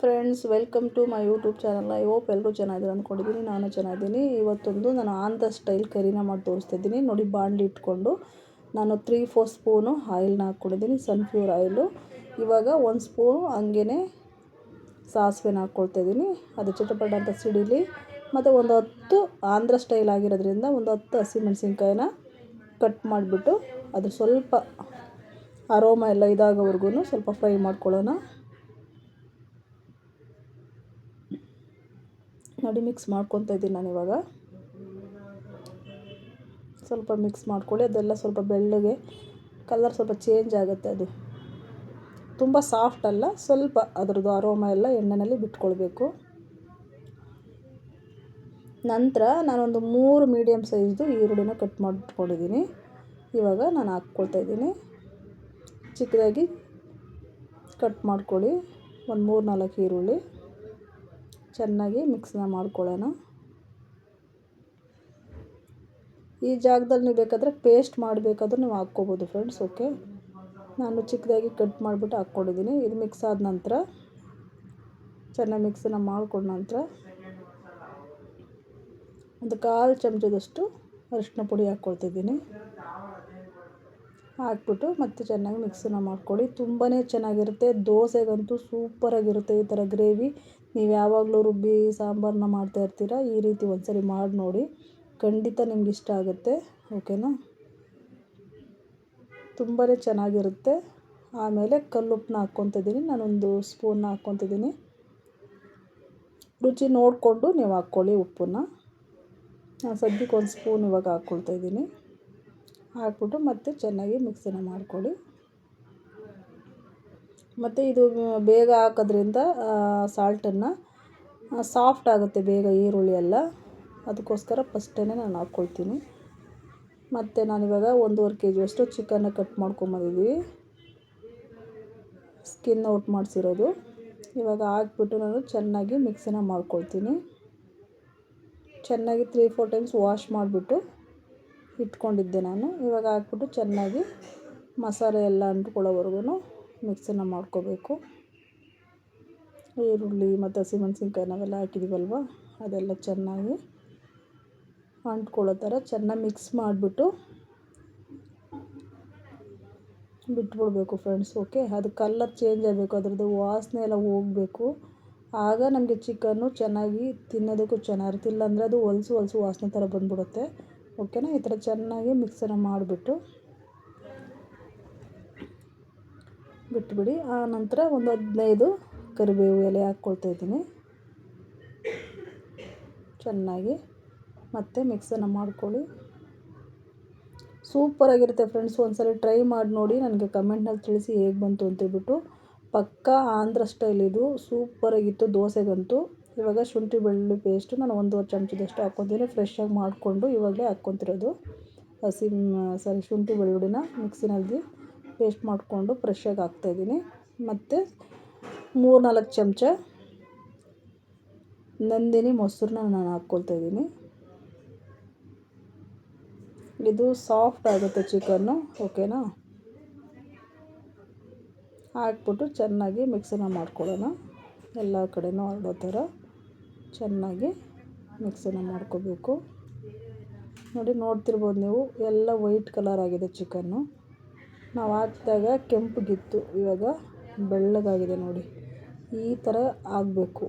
Friends, welcome to my YouTube channel. I hope ಎಲ್ಲರೂ ಚೆನ್ನಾಗಿದ್ದಾರೆ ಅಂದ್ಕೊಂಡಿದ್ದೀನಿ ನಾನು ಚೆನ್ನಾಗಿದ್ದೀನಿ. ಇವತ್ತೊಂದು ನಾನು ಆಂಧ್ರ ಸ್ಟೈಲ್ ಕರಿನ ಮಾಡಿ ತೋರಿಸ್ತಾ ಇದ್ದೀನಿ. ನೋಡಿ, ಬಾಣಲಿ ಇಟ್ಕೊಂಡು ನಾನು ತ್ರೀ ಫೋರ್ ಸ್ಪೂನು ಆಯಿಲ್ನ ಹಾಕ್ಕೊಂಡಿದ್ದೀನಿ. ಸನ್ಫ್ಲವರ್ ಆಯಿಲು ಇವಾಗ ಒಂದು ಸ್ಪೂನು ಹಂಗೇ ಸಾಸಿವೆನ ಹಾಕ್ಕೊಳ್ತಾ ಇದ್ದೀನಿ. ಅದು ಚಟಪಟ ಅಂತ ಸಿಡಿಲಿ. ಮತ್ತು ಒಂದು ಹತ್ತು ಆಂಧ್ರ ಸ್ಟೈಲ್ ಆಗಿರೋದ್ರಿಂದ ಒಂದು ಹತ್ತು ಹಸಿಮೆಣ್ಸಿನ್ಕಾಯಿನ ಕಟ್ ಮಾಡಿಬಿಟ್ಟು ಅದು ಸ್ವಲ್ಪ ಅರೋಮ ಎಲ್ಲ ಇದಾಗೋವರೆಗೂ ಸ್ವಲ್ಪ ಫ್ರೈ ಮಾಡ್ಕೊಳ್ಳೋಣ. ನೋಡಿ ಮಿಕ್ಸ್ ಮಾಡ್ಕೊತ ಇದ್ದೀನಿ ನಾನು ಇವಾಗ. ಸ್ವಲ್ಪ ಮಿಕ್ಸ್ ಮಾಡ್ಕೊಳ್ಳಿ, ಅದೆಲ್ಲ ಸ್ವಲ್ಪ ಬೆಳ್ಳಗೆ ಕಲರ್ ಸ್ವಲ್ಪ ಚೇಂಜ್ ಆಗುತ್ತೆ ಅದು. ತುಂಬ ಸಾಫ್ಟ್ ಅಲ್ಲ, ಸ್ವಲ್ಪ ಅದರದ್ದು ಅರೋಮ ಎಲ್ಲ ಎಣ್ಣೆಯಲ್ಲಿ ಬಿಟ್ಕೊಳ್ಬೇಕು. ನಂತರ ನಾನೊಂದು ಮೂರು ಮೀಡಿಯಮ್ ಸೈಜ್ದು ಈರುಳ್ಳಿನ ಕಟ್ ಮಾಡಿಟ್ಕೊಂಡಿದ್ದೀನಿ ಇವಾಗ ನಾನು ಹಾಕ್ಕೊಳ್ತಾ ಇದ್ದೀನಿ. ಚಿಕ್ಕದಾಗಿ ಕಟ್ ಮಾಡ್ಕೊಳ್ಳಿ, ಒಂದು ಮೂರು ನಾಲ್ಕು ಈರುಳ್ಳಿ. ಚೆನ್ನಾಗಿ ಮಿಕ್ಸ್ನ ಮಾಡ್ಕೊಳ್ಳೋಣ. ಈ ಜಾಗದಲ್ಲಿ ನೀವು ಬೇಕಾದರೆ ಪೇಸ್ಟ್ ಮಾಡಬೇಕಾದ್ರೂ ನೀವು ಹಾಕ್ಕೋಬೋದು ಫ್ರೆಂಡ್ಸ್, ಓಕೆ? ನಾನು ಚಿಕ್ಕದಾಗಿ ಕಟ್ ಮಾಡಿಬಿಟ್ಟು ಹಾಕ್ಕೊಂಡಿದ್ದೀನಿ. ಇದು ಮಿಕ್ಸ್ ಆದ ನಂತರ, ಚೆನ್ನಾಗಿ ಮಿಕ್ಸನ್ನ ಮಾಡಿಕೊಂಡ ನಂತರ, ಒಂದು ಕಾಲು ಚಮಚದಷ್ಟು ಅರಿಶಿನ ಪುಡಿ ಹಾಕ್ಕೊಳ್ತಿದ್ದೀನಿ. ಹಾಕ್ಬಿಟ್ಟು ಮತ್ತೆ ಚೆನ್ನಾಗಿ ಮಿಕ್ಸನ್ನ ಮಾಡ್ಕೊಳ್ಳಿ. ತುಂಬಾ ಚೆನ್ನಾಗಿರುತ್ತೆ. ದೋಸೆಗಂತೂ ಸೂಪರಾಗಿರುತ್ತೆ ಈ ಥರ ಗ್ರೇವಿ. ನೀವು ಯಾವಾಗಲೂ ರುಬ್ಬಿ ಸಾಂಬಾರನ್ನ ಮಾಡ್ತಾ ಇರ್ತೀರ, ಈ ರೀತಿ ಒಂದ್ಸರಿ ಮಾಡಿ ನೋಡಿ. ಖಂಡಿತ ನಿಮ್ಗೆ ಇಷ್ಟ ಆಗುತ್ತೆ, ಓಕೆನಾ? ತುಂಬಾ ಚೆನ್ನಾಗಿರುತ್ತೆ. ಆಮೇಲೆ ಕಲ್ಲುಪ್ಪನ್ನ ಹಾಕ್ಕೊತಿದ್ದೀನಿ ನಾನೊಂದು ಸ್ಪೂನ್ನ ಹಾಕ್ಕೊತಿದ್ದೀನಿ ರುಚಿ ನೋಡಿಕೊಂಡು ನೀವು ಹಾಕ್ಕೊಳ್ಳಿ ಉಪ್ಪನ್ನ. ನಾನು ಸದ್ಯಕ್ಕೆ ಒಂದು ಸ್ಪೂನ್ ಇವಾಗ ಹಾಕ್ಕೊಳ್ತಾ ಇದ್ದೀನಿ. ಹಾಕ್ಬಿಟ್ಟು ಮತ್ತೆ ಚೆನ್ನಾಗಿ ಮಿಕ್ಸನ್ನ ಮಾಡ್ಕೊಳ್ಳಿ. ಮತ್ತು ಇದು ಬೇಗ ಹಾಕೋದ್ರಿಂದ ಸಾಲ್ಟನ್ನು ಸಾಫ್ಟ್ ಆಗುತ್ತೆ ಬೇಗ ಈರುಳ್ಳಿ ಎಲ್ಲ. ಅದಕ್ಕೋಸ್ಕರ ಫಸ್ಟೇ ನಾನು ಹಾಕ್ಕೊಳ್ತೀನಿ ಮತ್ತು ನಾನಿವಾಗ ಒಂದೂವರೆ ಕೆ ಜಿಯಷ್ಟು ಚಿಕನ್ನ ಕಟ್ ಮಾಡ್ಕೊಂಬಂದಿದ್ದೀವಿ ಸ್ಕಿನ್ ಔಟ್ ಮಾಡಿಸಿರೋದು. ಇವಾಗ ಹಾಕ್ಬಿಟ್ಟು ನಾನು ಚೆನ್ನಾಗಿ ಮಿಕ್ಸನ್ನ ಮಾಡ್ಕೊಳ್ತೀನಿ. ಚೆನ್ನಾಗಿ ತ್ರೀ ಫೋರ್ ಟೈಮ್ಸ್ ವಾಶ್ ಮಾಡಿಬಿಟ್ಟು ಇಟ್ಕೊಂಡಿದ್ದೆ ನಾನು. ಇವಾಗ ಹಾಕ್ಬಿಟ್ಟು ಚೆನ್ನಾಗಿ ಮಸಾಲೆ ಎಲ್ಲ ಅಂಟ್ಕೊಳ್ಳೋವರೆಗೂ ಮಿಕ್ಸನ್ನು ಮಾಡ್ಕೋಬೇಕು. ಈರುಳ್ಳಿ ಮತ್ತು ಹಸಿಮೆಣ್ಸಿನ್ಕಾಯಿ ನಾವೆಲ್ಲ ಹಾಕಿದ್ದೀವಲ್ವ ಅದೆಲ್ಲ ಚೆನ್ನಾಗಿ ಅಂಟ್ಕೊಳ್ಳೋ ಥರ ಚೆನ್ನಾಗಿ ಮಿಕ್ಸ್ ಮಾಡಿಬಿಟ್ಟು ಬಿಟ್ಬಿಡ್ಬೇಕು ಫ್ರೆಂಡ್ಸ್, ಓಕೆ? ಅದು ಕಲ್ಲರ್ ಚೇಂಜ್ ಆಗಬೇಕು, ಅದರದ್ದು ವಾಸನೆ ಎಲ್ಲ ಹೋಗಬೇಕು. ಆಗ ನಮಗೆ ಚಿಕನ್ನು ಚೆನ್ನಾಗಿ ತಿನ್ನೋದಕ್ಕೂ ಚೆನ್ನಾಗಿರುತ್ತೆ ಇಲ್ಲಾಂದರೆ ಅದು ಹೊಲಸು ಹೊಲಸು ವಾಸನೆ ಥರ ಬಂದ್ಬಿಡುತ್ತೆ. ಓಕೆನಾ? ಈ ಥರ ಚೆನ್ನಾಗಿ ಮಿಕ್ಸನ್ನು ಮಾಡಿಬಿಟ್ಟು ಬಿಟ್ಬಿಡಿ. ಆ ನಂತರ ಒಂದು ಹದಿನೈದು ಕರಿಬೇವು ಎಲೆ ಹಾಕ್ಕೊಳ್ತಾ ಇದ್ದೀನಿ. ಚೆನ್ನಾಗಿ. ಮತ್ತೆ ಮಿಕ್ಸನ್ನು ಮಾಡ್ಕೊಳ್ಳಿ. ಸೂಪರಾಗಿರುತ್ತೆ ಫ್ರೆಂಡ್ಸ್. ಒಂದ್ಸಲ ಟ್ರೈ ಮಾಡಿ ನೋಡಿ. ನನಗೆ ಕಮೆಂಟ್ನಲ್ಲಿ ತಿಳಿಸಿ ಹೇಗೆ ಬಂತು ಅಂತೇಳ್ಬಿಟ್ಟು ಪಕ್ಕಾ ಆಂಧ್ರ ಸ್ಟೈಲ್ ಇದು. ಸೂಪರಾಗಿತ್ತು ದೋಸೆಗಂತೂ. ಇವಾಗ ಶುಂಠಿ ಬೆಳ್ಳುಳ್ಳಿ ಪೇಸ್ಟು ನಾನು ಒಂದೂವರೆ ಚಮಚದಷ್ಟು ಹಾಕ್ಕೊತೀನಿ. ಫ್ರೆಶ್ಶಾಗಿ ಮಾಡಿಕೊಂಡು ಇವಾಗಲೇ ಹಾಕ್ಕೊತಿರೋದು. ಹಸಿ ಸಾರಿ ಶುಂಠಿ ಬೆಳ್ಳುಳ್ಳಿನ ಮಿಕ್ಸಿನಲ್ಲಿ ಪೇಸ್ಟ್ ಮಾಡಿಕೊಂಡು ಫ್ರೆಶ್ಶಾಗಿ ಹಾಕ್ತಾಯಿದ್ದೀನಿ. ಮತ್ತು ಮೂರು ನಾಲ್ಕು ಚಮಚ ನಂದಿನಿ ಮೊಸರನ್ನ ನಾನು ಹಾಕ್ಕೊಳ್ತಾ ಇದ್ದೀನಿ ಇದು ಸಾಫ್ಟ್ ಆಗುತ್ತೆ ಚಿಕನ್ನು, ಓಕೆನಾ? ಹಾಕ್ಬಿಟ್ಟು ಚೆನ್ನಾಗಿ ಮಿಕ್ಸನ್ನ ಮಾಡ್ಕೊಳ್ಳೋಣ. ಎಲ್ಲ ಕಡೆನೂ ಹರಡೋ ಥರ ಚೆನ್ನಾಗಿ ಮಿಕ್ಸನ್ನು ಮಾಡ್ಕೋಬೇಕು. ನೋಡಿ, ನೋಡ್ತಿರ್ಬೋದು ನೀವು, ಎಲ್ಲ ವೈಟ್ ಕಲರ್ ಆಗಿದೆ ಚಿಕನ್ನು. ನಾವು ಹಾಕ್ದಾಗ ಕೆಂಪಗಿತ್ತು. ಇವಾಗ ಬೆಳ್ಳಗಾಗಿದೆ ನೋಡಿ. ಈ ಥರ ಆಗಬೇಕು.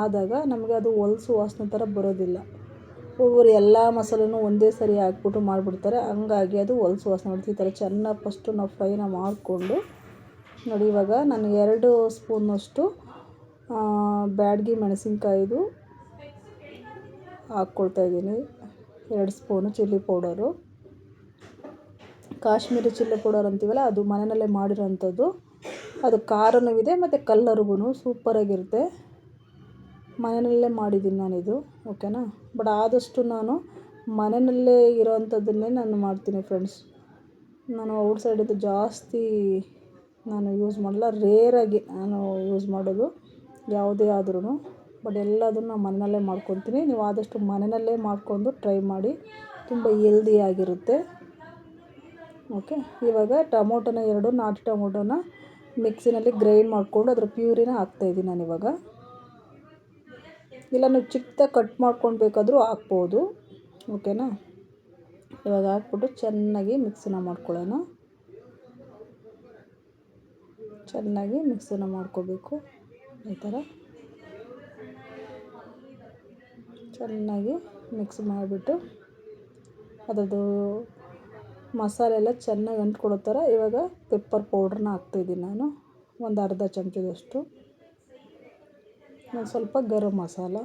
ಆದಾಗ ನಮಗೆ ಅದು ಹೊಲಸು ವಾಸನೆ ಥರ ಬರೋದಿಲ್ಲ. ಒಬ್ಬರು ಎಲ್ಲ ಮಸಾಲೆನೂ ಒಂದೇ ಸರಿ ಹಾಕ್ಬಿಟ್ಟು ಮಾಡಿಬಿಡ್ತಾರೆ. ಹಂಗಾಗಿ ಅದು ಹೊಲಸು ವಾಸನೆ ಬರುತ್ತೆ ಈ ಥರ ಚೆನ್ನಾಗಿ ಫಸ್ಟು ನಾವು ಫ್ರೈನ ಮಾಡಿಕೊಂಡು ನೋಡಿ, ಇವಾಗ ನಾನು ಎರಡು ಸ್ಪೂನಷ್ಟು ಬ್ಯಾಡಗಿ ಮೆಣಸಿನ್ಕಾಯಿದು ಹಾಕ್ಕೊಳ್ತಾಯಿದ್ದೀನಿ ಎರಡು spoon chilli powder. Kashmiri chilli powder ಅಂತೀವಲ್ಲ, ಅದು ಮನೆಯಲ್ಲೇ ಮಾಡಿರೋಂಥದ್ದು. ಅದು ಖಾರನೂ ಇದೆ ಮತ್ತು ಕಲ್ಲರ್ಗೂ ಸೂಪರಾಗಿರುತ್ತೆ ಮನೆಯಲ್ಲೇ ಮಾಡಿದ್ದೀನಿ ನಾನಿದು ಓಕೆನಾ ಬಟ್ ಆದಷ್ಟು ನಾನು ಮನೆಯಲ್ಲೇ ಇರೋವಂಥದ್ದನ್ನೇ ನಾನು ಮಾಡ್ತೀನಿ ಫ್ರೆಂಡ್ಸ್ ನಾನು ಔಟ್ ಸೈಡಿದ್ದು ಜಾಸ್ತಿ ನಾನು ಯೂಸ್ ಮಾಡಲ್ಲ ರೇರಾಗಿ ನಾನು ಯೂಸ್ ಮಾಡೋದು ಯಾವುದೇ ಆದ್ರೂ ಬಟ್ ಎಲ್ಲದನ್ನು ಮನೆಯಲ್ಲೇ ಮಾಡ್ಕೊತೀನಿ. ನೀವು ಆದಷ್ಟು ಮನೆಯಲ್ಲೇ ಮಾಡಿಕೊಂಡು ಟ್ರೈ ಮಾಡಿ, ತುಂಬ ಹೆಲ್ದಿಯಾಗಿರುತ್ತೆ ಓಕೆ ಇವಾಗ ಟೊಮೊಟೊನ ಎರಡು, ನಾಟಿ ಟೊಮೊಟೊನ ಮಿಕ್ಸಿನಲ್ಲಿ ಗ್ರೈಂಡ್ ಮಾಡಿಕೊಂಡು ಅದರ ಪ್ಯೂರಿನ ಹಾಕ್ತಾಯಿದ್ದೀನಿ ಇವಾಗ. ಇಲ್ಲ ನೀವು ಚಿಕ್ಕದಾಗಿ ಕಟ್ ಮಾಡ್ಕೊಂಡು ಬೇಕಾದರೂ ಹಾಕ್ಬೋದು. ಓಕೆನಾ ಇವಾಗ ಹಾಕ್ಬಿಟ್ಟು ಚೆನ್ನಾಗಿ ಮಿಕ್ಸನ್ನ ಮಾಡ್ಕೊಳ್ಳೋಣ. ಚೆನ್ನಾಗಿ ಮಿಕ್ಸನ್ನ ಮಾಡ್ಕೋಬೇಕು. ಈ ಥರ. ಚೆನ್ನಾಗಿ ಮಿಕ್ಸ್ ಮಾಡಿಬಿಟ್ಟು ಅದರದ್ದು ಮಸಾಲೆ ಎಲ್ಲ ಚೆನ್ನಾಗಿ ಅಂಟ್ಕೊಳ್ಳೋ ಥರ ಇವಾಗ ಪೆಪ್ಪರ್ ಪೌಡ್ರನ್ನ ಹಾಕ್ತಾಯಿದ್ದೀನಿ ನಾನು. ಒಂದು ಅರ್ಧ ಚಮಚದಷ್ಟು. ಒಂದು ಸ್ವಲ್ಪ ಗರಂ ಮಸಾಲ.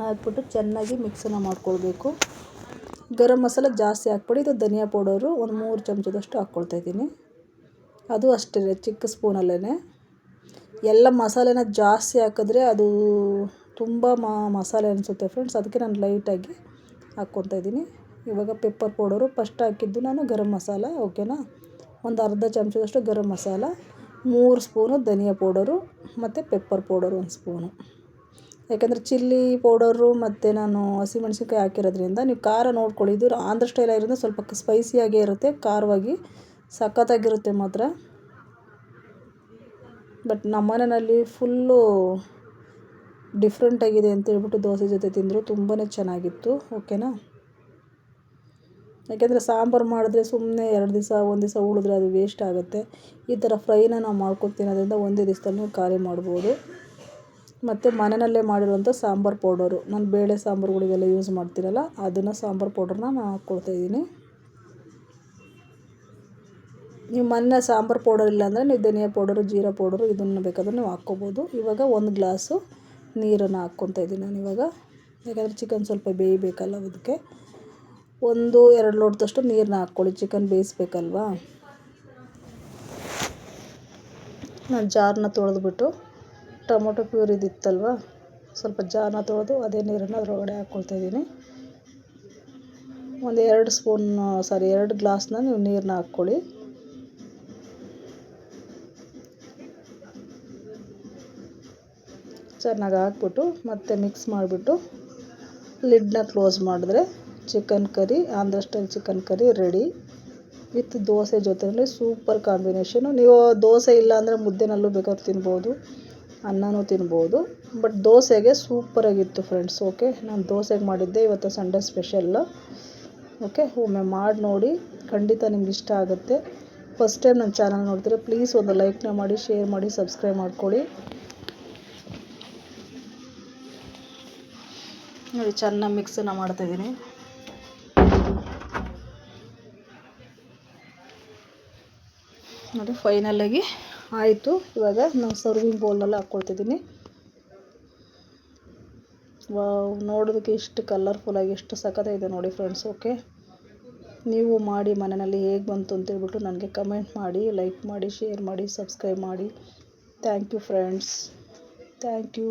ಹಾಕ್ಬಿಟ್ಟು ಚೆನ್ನಾಗಿ ಮಿಕ್ಸನ್ನ ಮಾಡ್ಕೊಳ್ಬೇಕು. ಗರಂ ಮಸಾಲ ಜಾಸ್ತಿ ಹಾಕ್ಬಿಡಿ, ಇದು ಧನಿಯಾ ಪೌಡರು ಒಂದು ಮೂರು ಚಮಚದಷ್ಟು ಹಾಕ್ಕೊಳ್ತಾ ಇದ್ದೀನಿ ಅದು ಅಷ್ಟೇ, ಚಿಕ್ಕ ಸ್ಪೂನಲ್ಲೇ ಎಲ್ಲ ಮಸಾಲೆನ ಜಾಸ್ತಿ ಹಾಕಿದ್ರೆ ಅದು ತುಂಬ ಮಸಾಲೆ ಅನಿಸುತ್ತೆ ಫ್ರೆಂಡ್ಸ್ ಅದಕ್ಕೆ ನಾನು ಲೈಟಾಗಿ ಹಾಕ್ಕೊತಾ ಇದ್ದೀನಿ. ಇವಾಗ ಪೆಪ್ಪರ್ ಪೌಡರು ಫಸ್ಟ್ ಹಾಕಿದ್ದು ನಾನು ಗರಂ ಮಸಾಲ ಓಕೆನಾ ಒಂದು ಅರ್ಧ ಚಮಚದಷ್ಟು ಗರಂ ಮಸಾಲ, ಮೂರು ಸ್ಪೂನು ಧನಿಯಾ ಪೌಡರು ಮತ್ತು ಪೆಪ್ಪರ್ ಪೌಡರು ಒಂದು ಸ್ಪೂನು ಯಾಕೆಂದರೆ ಚಿಲ್ಲಿ ಪೌಡರು ಮತ್ತು ನಾನು ಹಸಿಮೆಣ್ಸಿನ್ಕಾಯಿ ಹಾಕಿರೋದ್ರಿಂದ ನೀವು ಖಾರ ನೋಡ್ಕೊಳ್ಳಿ, ಇದು ಆಂಧ್ರ ಸ್ಟೈಲ್ ಆಗಿರೋದ್ರಿಂದ ಸ್ವಲ್ಪ ಸ್ಪೈಸಿಯಾಗೇ ಇರುತ್ತೆ, ಖಾರವಾಗಿ ಸಖತ್ತಾಗಿರುತ್ತೆ ಮಾತ್ರ. ಬಟ್ ನಮ್ಮ ಮನೆಯಲ್ಲಿ ಫುಲ್ಲು ಡಿಫ್ರೆಂಟಾಗಿದೆ ಅಂತ ಹೇಳ್ಬಿಟ್ಟು ದೋಸೆ ಜೊತೆ ತಿಂದರು ತುಂಬಾ ಚೆನ್ನಾಗಿತ್ತು, ಓಕೆನಾ? ಯಾಕೆಂದರೆ ಸಾಂಬಾರು ಮಾಡಿದ್ರೆ ಸುಮ್ಮನೆ ಎರಡು ದಿವಸ, ಒಂದು ದಿವಸ ಉಳಿದ್ರೆ ಅದು ವೇಸ್ಟ್ ಆಗುತ್ತೆ. ಈ ಥರ ಫ್ರೈನ ನಾವು ಮಾಡ್ಕೊಂಡು ತಿನ್ನೋದ್ರಿಂದ ಒಂದೇ ದಿವಸದಲ್ಲಿ ಖಾಲಿ ಮಾಡ್ಬೋದು. ಮತ್ತು ಮನೆಯಲ್ಲೇ ಮಾಡಿರುವಂಥ ಸಾಂಬಾರು ಪೌಡರು. ನಾನು ಬೇಳೆ ಸಾಂಬಾರುಗಳಿಗೆಲ್ಲ ಯೂಸ್ ಮಾಡ್ತೀರಲ್ಲ, ಅದನ್ನು ಸಾಂಬಾರು ಪೌಡ್ರನ್ನ ನಾನು ಹಾಕ್ಕೊಳ್ತಾಯಿದ್ದೀನಿ ನೀವು ಮೊನ್ನೆ ಸಾಂಬಾರು ಪೌಡರ್ ಇಲ್ಲಾಂದರೆ ನೀವು ಧನಿಯಾ ಪೌಡರು, ಜೀರಾ ಪೌಡರು ಇದನ್ನು ಬೇಕಾದ್ರೆ ನೀವು ಹಾಕ್ಕೋಬೋದು. ಇವಾಗ ಒಂದು ಗ್ಲಾಸು ನೀರನ್ನು ಹಾಕ್ಕೊತಾ ಇದ್ದೀನಿ ನಾನು ಇವಾಗ. ಯಾಕಂದರೆ ಚಿಕನ್ ಸ್ವಲ್ಪ ಬೇಯಬೇಕಲ್ಲ ಅದಕ್ಕೆ. ಒಂದು, ಎರಡು ಲೋಟದಷ್ಟು ನೀರನ್ನ ಹಾಕ್ಕೊಳ್ಳಿ. ಚಿಕನ್ ಬೇಯಿಸ್ಬೇಕಲ್ವಾ? ನಾನು ಜಾರನ್ನ ತೊಳೆದ್ಬಿಟ್ಟು ಟೊಮೊಟೊ ಪ್ಯೂರ್ ಇದಿತ್ತಲ್ವ? ಸ್ವಲ್ಪ ಜಾರನ್ನ ತೊಳೆದು ಅದೇ ನೀರನ್ನು ಅದರೊಳಗಡೆ ಹಾಕ್ಕೊಳ್ತಾಯಿದ್ದೀನಿ ಒಂದು ಎರಡು ಸ್ಪೂನ್ ಸಾರಿ ಎರಡು ಗ್ಲಾಸ್ನ ನೀವು ನೀರನ್ನ ಹಾಕ್ಕೊಳ್ಳಿ. ಚೆನ್ನಾಗಿ ಹಾಕ್ಬಿಟ್ಟು ಮತ್ತೆ ಮಿಕ್ಸ್ ಮಾಡಿಬಿಟ್ಟು ಲಿಡ್ನ ಕ್ಲೋಸ್ ಮಾಡಿದ್ರೆ chicken curry, Andhra style chicken curry ready. With dosa ಜೊತೆಯಲ್ಲಿ ಸೂಪರ್ ಕಾಂಬಿನೇಷನು. ನೀವು ದೋಸೆ ಇಲ್ಲ ಅಂದರೆ ಮುದ್ದೆನಲ್ಲೂ ಬೇಕಾದ್ರೆ ತಿನ್ಬೋದು, ಅನ್ನನೂ ತಿನ್ಬೋದು, ಬಟ್ ದೋಸೆಗೆ ಸೂಪರಾಗಿತ್ತು ಫ್ರೆಂಡ್ಸ್, ಓಕೆ? ನಾನು ದೋಸೆಗೆ ಮಾಡಿದ್ದೆ, ಇವತ್ತು ಸಂಡೇ ಸ್ಪೆಷಲ್ಲು ಓಕೆ? ಒಮ್ಮೆ ಮಾಡಿ ನೋಡಿ, ಖಂಡಿತ ನಿಮ್ಗೆ ಇಷ್ಟ ಆಗುತ್ತೆ. ಫಸ್ಟ್ ಟೈಮ್ ನನ್ನ ಚಾನಲ್ ನೋಡಿದ್ರೆ ಪ್ಲೀಸ್ ಒಂದು ಲೈಕ್ನ ಮಾಡಿ, ಶೇರ್ ಮಾಡಿ, ಸಬ್ಸ್ಕ್ರೈಬ್ ಮಾಡ್ಕೊಳ್ಳಿ. ಚೆನ್ನಾಗಿ ಮಿಕ್ಸನ್ನು ಮಾಡ್ತಾಯಿದ್ದೀನಿ ನೋಡಿ ಫೈನಲಾಗಿ ಆಯಿತು. ಇವಾಗ ನಾನು ಸರ್ವಿಂಗ್ ಬೌಲ್ನಲ್ಲಿ ಹಾಕ್ಕೊಳ್ತಿದ್ದೀನಿ ನೋಡೋದಕ್ಕೆ ಎಷ್ಟು ಕಲರ್ಫುಲ್ಲಾಗಿ ಎಷ್ಟು ಸಖತ್ತಾಗಿದೆ ನೋಡಿ ಫ್ರೆಂಡ್ಸ್ ಓಕೆ ನೀವು ಮಾಡಿ ಮನೆಯಲ್ಲಿ ಹೇಗೆ ಬಂತು ಅಂತೇಳ್ಬಿಟ್ಟು ನನಗೆ ಕಮೆಂಟ್ ಮಾಡಿ ಲೈಕ್ ಮಾಡಿ ಶೇರ್ ಮಾಡಿ ಸಬ್ಸ್ಕ್ರೈಬ್ ಮಾಡಿ. Thank you friends thank you